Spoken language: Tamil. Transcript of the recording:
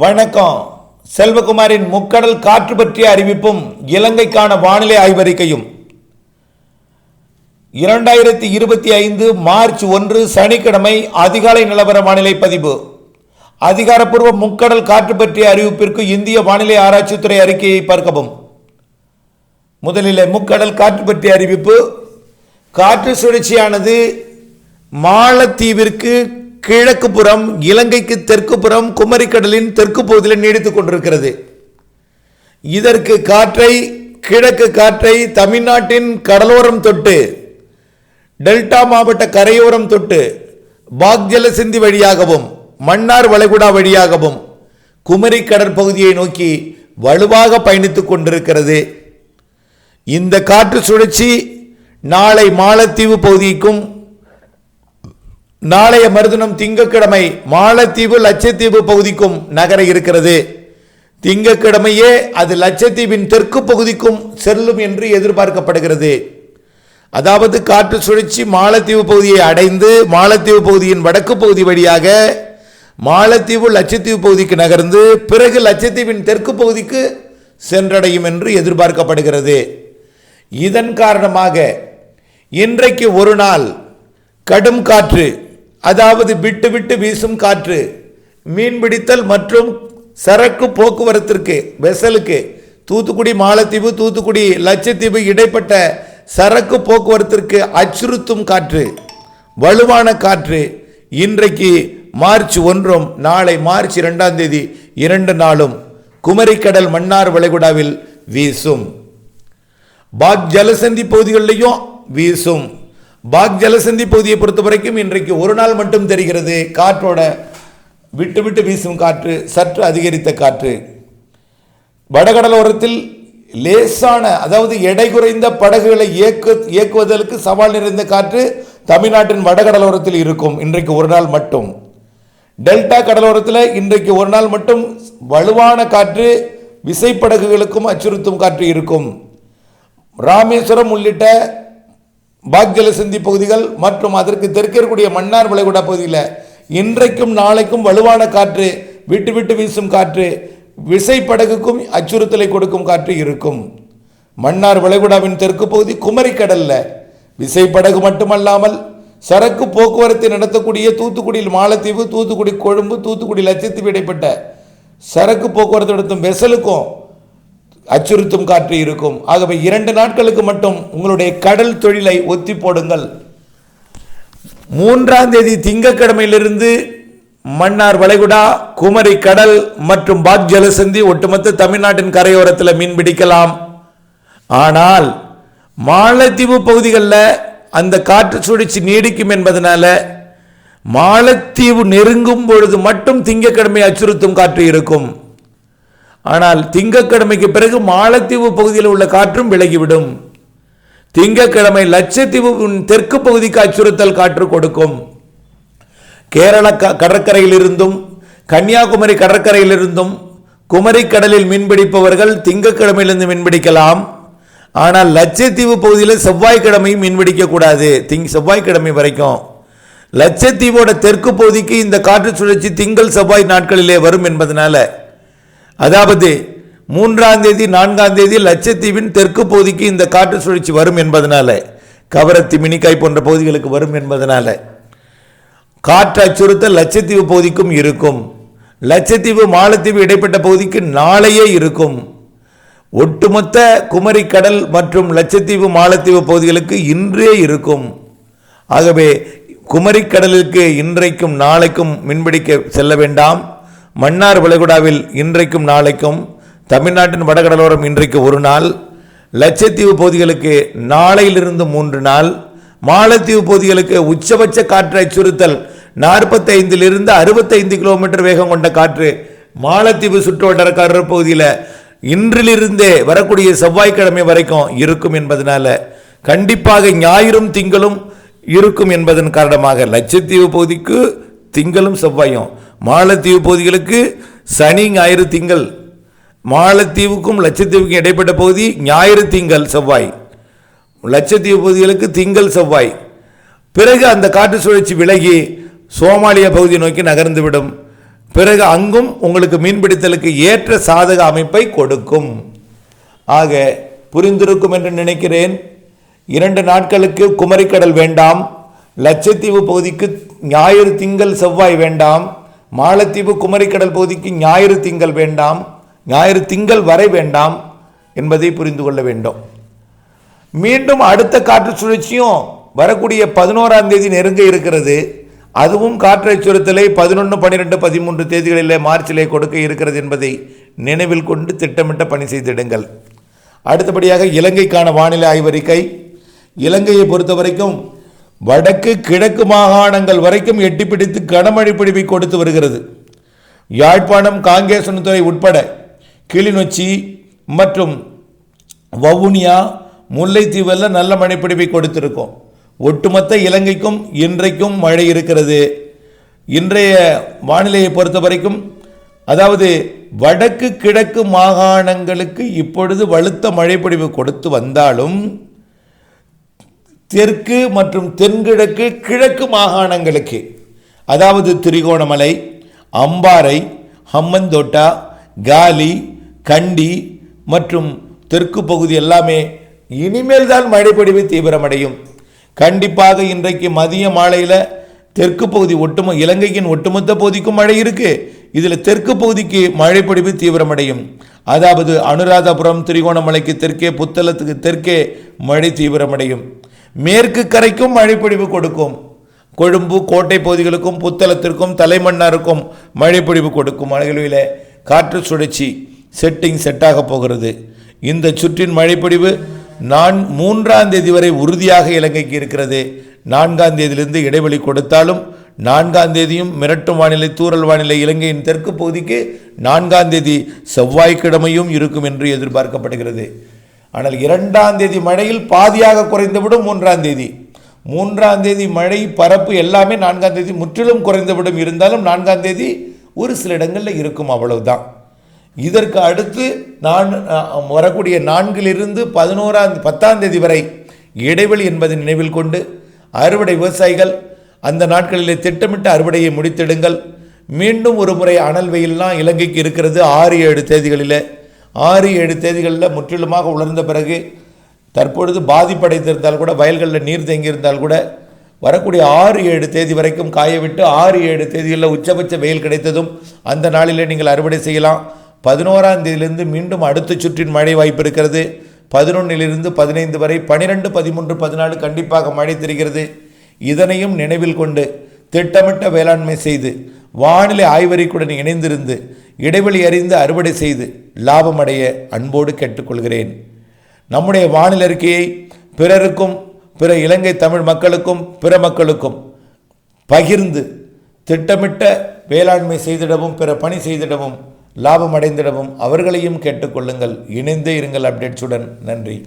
வணக்கம். செல்வகுமாரின் முக்கடல் காற்று பற்றிய அறிவிப்பும் இலங்கைக்கான வானிலை ஆய்வறிக்கையும். இரண்டாயிரத்தி இருபத்தி ஐந்து மார்ச் ஒன்று சனிக்கிழமை அதிகாலை நிலவர வானிலை பதிவு. அதிகாரப்பூர்வ முக்கடல் காற்று பற்றிய அறிவிப்பிற்கு இந்திய வானிலை ஆராய்ச்சித்துறை அறிக்கையை பார்க்கவும். முதலில் முக்கடல் காற்று பற்றிய அறிவிப்பு. காற்று சுழற்சியானது மாலத்தீவிற்கு கிழக்கு புறம் இலங்கைக்கு தெற்கு புறம் குமரிக்கடலின் தெற்கு பகுதியில் நீடித்துக் கொண்டிருக்கிறது. இதற்கு காற்றை கிழக்கு காற்றை தமிழ்நாட்டின் கடலோரம் தொட்டு டெல்டா மாவட்ட கரையோரம் தொட்டு பாக்ஜல சிந்தி வழியாகவும் மன்னார் வளைகுடா வழியாகவும் குமரி கடற்பகுதியை நோக்கி வலுவாக பயணித்துக் கொண்டிருக்கிறது. இந்த காற்று சுழற்சி நாளை மாலத்தீவு பகுதிக்கும் நாளைய மறுதினம் திங்கக்கிழமை மாலத்தீவு லட்சத்தீவு பகுதிக்கும் நகர இருக்கிறது. திங்கக்கிழமையே அது லட்சத்தீவின் தெற்கு பகுதிக்கும் செல்லும் என்று எதிர்பார்க்கப்படுகிறது. அதாவது காற்று சுழற்சி மாலத்தீவு பகுதியை அடைந்து மாலத்தீவு பகுதியின் வடக்கு பகுதி வழியாக மாலத்தீவு லட்சத்தீவு பகுதிக்கு நகர்ந்து பிறகு லட்சத்தீவின் தெற்கு பகுதிக்கு சென்றடையும் என்று எதிர்பார்க்கப்படுகிறது. இதன் காரணமாக இன்றைக்கு ஒரு நாள் கடும் காற்று அதாவது விட்டு விட்டு வீசும் காற்று மீன்பிடித்தல் மற்றும் சரக்கு போக்குவரத்திற்கு வெசலுக்கு தூத்துக்குடி மாலத்தீவு தூத்துக்குடி லட்சத்தீவு இடைப்பட்ட சரக்கு போக்குவரத்திற்கு அச்சுறுத்தும் காற்று வலுவான காற்று. இன்றைக்கு மார்ச் ஒன்றும் நாளை மார்ச் இரண்டாம் தேதி இரண்டு நாளும் குமரிக்கடல் மன்னார் வளைகுடாவில் வீசும். பாக் ஜலசந்தி பகுதிகளிலையும் வீசும். பாக் ஜலசந்தி பகுதியை பொறுத்த வரைக்கும் இன்றைக்கு ஒரு நாள் மட்டும் தெரிகிறது. காற்றோட விட்டு விட்டு வீசும் காற்று சற்று அதிகரித்த காற்று. வடகடலோரத்தில் லேசான அதாவது எடை குறைந்த படகுகளை இயக்கு இயக்குவதற்கு சவால் நிறைந்த காற்று தமிழ்நாட்டின் வடகடலோரத்தில் இருக்கும். இன்றைக்கு ஒரு நாள் மட்டும். டெல்டா கடலோரத்தில் இன்றைக்கு ஒரு நாள் மட்டும் வலுவான காற்று விசைப்படகுகளுக்கும் அச்சுறுத்தும் காற்று இருக்கும். ராமேஸ்வரம் உள்ளிட்ட பாக்ஜலசந்தி பகுதிகள் மற்றும் அதற்கு தெற்கே இருக்கக்கூடிய மன்னார் வளைகுடா பகுதியில் இன்றைக்கும் நாளைக்கும் வலுவான காற்று விட்டு விட்டு வீசும் காற்று விசைப்படகுக்கும் அச்சுறுத்தலை கொடுக்கும் காற்று இருக்கும். மன்னார் வளைகுடாவின் தெற்கு பகுதி குமரிக்கடலில். விசைப்படகு மட்டுமல்லாமல் சரக்கு போக்குவரத்தை நடத்தக்கூடிய தூத்துக்குடியில் மாலத்தீவு தூத்துக்குடி கொழும்பு தூத்துக்குடி லட்சத்தீவு இடைப்பட்ட சரக்கு போக்குவரத்து நடத்தும் வெசலுக்கும் அச்சுறுத்தும் காற்று இருக்கும். ஆகவே இரண்டு நாட்களுக்கு மட்டும் உங்களுடைய கடல் தொழிலை ஒத்தி போடுங்கள். மூன்றாம் தேதி திங்கக்கிழமையிலிருந்து மன்னார் வளைகுடா குமரி கடல் மற்றும் பாக் ஜலசந்தி ஒட்டுமொத்த தமிழ்நாட்டின் கரையோரத்தில் மீன் பிடிக்கலாம். ஆனால் மாலத்தீவு பகுதிகளில் அந்த காற்று சுழற்சி நீடிக்கும் என்பதனால மாலத்தீவு நெருங்கும் பொழுது மட்டும் திங்கக்கிழமை அச்சுறுத்தும் காற்று இருக்கும். ஆனால் திங்கக்கிழமைக்கு பிறகு மாலத்தீவு பகுதியில் உள்ள காற்றும் விலகிவிடும். திங்கட்கிழமை லட்சத்தீவு தெற்கு பகுதிக்கு அச்சுறுத்தல் காற்று கொடுக்கும். கேரள க- கடற்கரையிலிருந்தும் கன்னியாகுமரி கடற்கரையிலிருந்தும் குமரி கடலில் மீன்பிடிப்பவர்கள் திங்கட்கிழமையிலிருந்து மீன்பிடிக்கலாம் ஆனால் லட்சத்தீவு பகுதியில் செவ்வாய்க்கிழமையும் மீன்பிடிக்க கூடாது. திங் செவ்வாய்க்கிழமை வரைக்கும். லட்சத்தீவோட தெற்கு பகுதிக்கு இந்த காற்று சுழற்சி திங்கள் செவ்வாய் நாட்களிலே வரும் என்பதனால. அதாவது மூன்றாம் தேதி நான்காம் தேதி லட்சத்தீவின் தெற்கு பகுதிக்கு இந்த காற்று சுழற்சி வரும் என்பதனால கவரத்தி மினிக்காய் போன்ற பகுதிகளுக்கு வரும் என்பதனால காற்று அச்சுறுத்தல் லட்சத்தீவு பகுதிக்கும் இருக்கும். லட்சத்தீவு மாலத்தீவு இடைப்பட்ட பகுதிக்கு நாளையே இருக்கும். ஒட்டுமொத்த குமரி கடல் மற்றும் லட்சத்தீவு மாலத்தீவு பகுதிகளுக்கு இன்றே இருக்கும். ஆகவே குமரிக்கடலுக்கு இன்றைக்கும் நாளைக்கும் மின்பிடிக்க செல்ல வேண்டாம். மன்னார் வளைகுடாவில் இன்றைக்கும் நாளைக்கும் தமிழ்நாட்டின் வடகடலோரம் இன்றைக்கு ஒரு நாள் லட்சத்தீவு பகுதிகளுக்கு நாளையிலிருந்து மூன்று நாள் மாலத்தீவு பகுதிகளுக்கு உச்சபட்ச காற்று அச்சுறுத்தல் நாற்பத்தைந்திலிருந்து அறுபத்தைந்து கிலோமீட்டர் வேகம் கொண்ட காற்று மாலத்தீவு சுற்றுவட்டார கடற்பகுதியில் இன்றிலிருந்தே வரக்கூடிய செவ்வாய்க்கிழமை வரைக்கும் இருக்கும் என்பதனால கண்டிப்பாக ஞாயிறும் திங்களும் இருக்கும் என்பதன் காரணமாக லட்சத்தீவு பகுதிக்கு திங்களும் செவ்வாயும். மாலத்தீவு பகுதிகளுக்கு சனி ஞாயிறு திங்கள். மாலத்தீவுக்கும் லட்சத்தீவுக்கும் இடைப்பட்ட பகுதி ஞாயிறு திங்கள் செவ்வாய். லட்சத்தீவு பகுதிகளுக்கு திங்கள் செவ்வாய். பிறகு அந்த காற்று சுழற்சி விலகி சோமாலிய பகுதியை நோக்கி நகர்ந்துவிடும். பிறகு அங்கும் உங்களுக்கு மீன்பிடித்தலுக்கு ஏற்ற சாதக அமைப்பை கொடுக்கும். ஆக புரிந்திருக்கும் என்று நினைக்கிறேன். இரண்டு நாட்களுக்கு குமரிக்கடல் வேண்டாம். லட்சத்தீவு பகுதிக்கு ஞாயிறு திங்கள் செவ்வாய் வேண்டாம். மாலத்தீவு குமரிக்கடல் பகுதிக்கு ஞாயிறு திங்கள் வேண்டாம். ஞாயிறு திங்கள் வரை வேண்டாம் என்பதை புரிந்து கொள்ள வேண்டும். மீண்டும் அடுத்த காற்று சுழற்சியும் வரக்கூடிய பதினோராம் தேதி நெருங்க இருக்கிறது. அதுவும் காற்று அச்சுறுத்தலை பதினொன்று பன்னிரெண்டு பதிமூன்று தேதிகளிலே மார்ச்சிலே கொடுக்க இருக்கிறது என்பதை நினைவில் கொண்டு திட்டமிட்ட பணி செய்திடுங்கள். அடுத்தபடியாக இலங்கைக்கான வானிலை ஆய்வறிக்கை. இலங்கையை பொறுத்த வரைக்கும் வடக்கு கிழக்கு மாகாணங்கள் வரைக்கும் எட்டிப்பிடித்து கனமழை பிடிப்பை கொடுத்து வருகிறது. யாழ்ப்பாணம் காங்கேசனத்துறை உட்பட கிளிநொச்சி மற்றும் வவுனியா முல்லைத்தீவெல்லாம் நல்ல மழைப்பிடிப்பை கொடுத்திருக்கோம். ஒட்டுமொத்த இலங்கைக்கும் இன்றைக்கும் மழை இருக்கிறது. இன்றைய வானிலையை பொறுத்த வரைக்கும் அதாவது வடக்கு கிழக்கு மாகாணங்களுக்கு இப்பொழுது வலுத்த மழைப்பிடிப்பு கொடுத்து வந்தாலும் தெற்கு மற்றும் தென்கிழக்கு கிழக்கு மாகாணங்களுக்கு. அதாவது திரிகோணமலை அம்பாறை ஹம்மந்தோட்டா காலி கண்டி மற்றும் தெற்கு பகுதி எல்லாமே இனிமேல் தான் மழைப்பொழிவு தீவிரமடையும். கண்டிப்பாக இன்றைக்கு மதிய மாலையில் தெற்கு பகுதி ஒட்டுமொ இலங்கையின் ஒட்டுமொத்த பகுதிக்கும் மழை இருக்கு. இதில் தெற்கு பகுதிக்கு மழைப்பொழிவு தீவிரமடையும். அதாவது அனுராதபுரம் திரிகோணமலைக்கு தெற்கே புத்தளத்துக்கு தெற்கே மழை தீவிரமடையும். மேற்கு கரைக்கும் மழைப்பொழிவு கொடுக்கும். கொழும்பு கோட்டை பகுதிகளுக்கும் புத்தளத்திற்கும் தலைமன்னாருக்கும் மழைப்பொழிவு கொடுக்கும். அளவில் காற்று சுழற்சி செட்டிங் செட்டாக போகிறது. இந்த சுற்றின் மழைப்பொழிவு நான் மூன்றாம் தேதி வரை உறுதியாக இலங்கைக்கு இருக்கிறது. நான்காம் தேதியிலிருந்து இடைவெளி கொடுத்தாலும் நான்காம் தேதியும் மிரட்டும் வானிலை தூரல் வானிலை இலங்கையின் தெற்கு பகுதிக்கு நான்காம் தேதி செவ்வாய்க்கிழமையும் இருக்கும் என்று எதிர்பார்க்கப்படுகிறது. ஆனால் இரண்டாம் தேதி மழையில் பாதியாக குறைந்துவிடும் மூன்றாம் தேதி. மூன்றாம் தேதி மழை பரப்பு எல்லாமே நான்காம் தேதி முற்றிலும் குறைந்துவிடும். இருந்தாலும் நான்காம் தேதி ஒரு சில இடங்களில் இருக்கும் அவ்வளவுதான். இதற்கு அடுத்து நான் வரக்கூடிய நான்கிலிருந்து பதினோராம் பத்தாம் தேதி வரை இடைவெளி என்பதை நினைவில் கொண்டு அறுவடை விவசாயிகள் அந்த நாட்களிலே திட்டமிட்ட அறுவடையை முடித்திடுங்கள். மீண்டும் ஒரு முறை அனல் வெயில்லாம் இலங்கைக்கு இருக்கிறது. ஆறு ஏழு தேதிகளில் ஆறு ஏழு தேதிகளில் முற்றிலுமாக உலர்ந்த பிறகு தற்பொழுது பாதிப்படைத்திருந்தால் கூட வயல்களில் நீர் தேங்கியிருந்தால் கூட வரக்கூடிய ஆறு ஏழு தேதி வரைக்கும் காய விட்டு ஆறு ஏழு தேதிகளில் உச்சபட்ச வெயில் கிடைத்ததும் அந்த நாளிலே நீங்கள் அறுவடை செய்யலாம். பதினோராம் தேதியிலிருந்து மீண்டும் அடுத்த சுற்றின் மழை வாய்ப்பு இருக்கிறது. பதினொன்றிலிருந்து பதினைந்து வரை பனிரெண்டு பதிமூன்று பதினாலு கண்டிப்பாக மழை தெரிகிறது. இதனையும் நினைவில் கொண்டு திட்டமிட்ட வேளாண்மை செய்து வானிலை ஆய்வறிக்குடன் இணைந்திருந்து இடைவெளி அறிந்து அறுவடை செய்து லாபமடைய அன்போடு கேட்டுக்கொள்கிறேன். நம்முடைய வானிலை அறிக்கையை பிறருக்கும் பிற இலங்கை தமிழ் மக்களுக்கும் பிற மக்களுக்கும் பகிர்ந்து திட்டமிட்ட வேளாண்மை செய்திடவும் பிற பணி செய்திடவும் லாபம் அடைந்திடவும் அவர்களையும் கேட்டுக்கொள்ளுங்கள். இணைந்தே இருங்கள் அப்டேட்ஸுடன். நன்றி.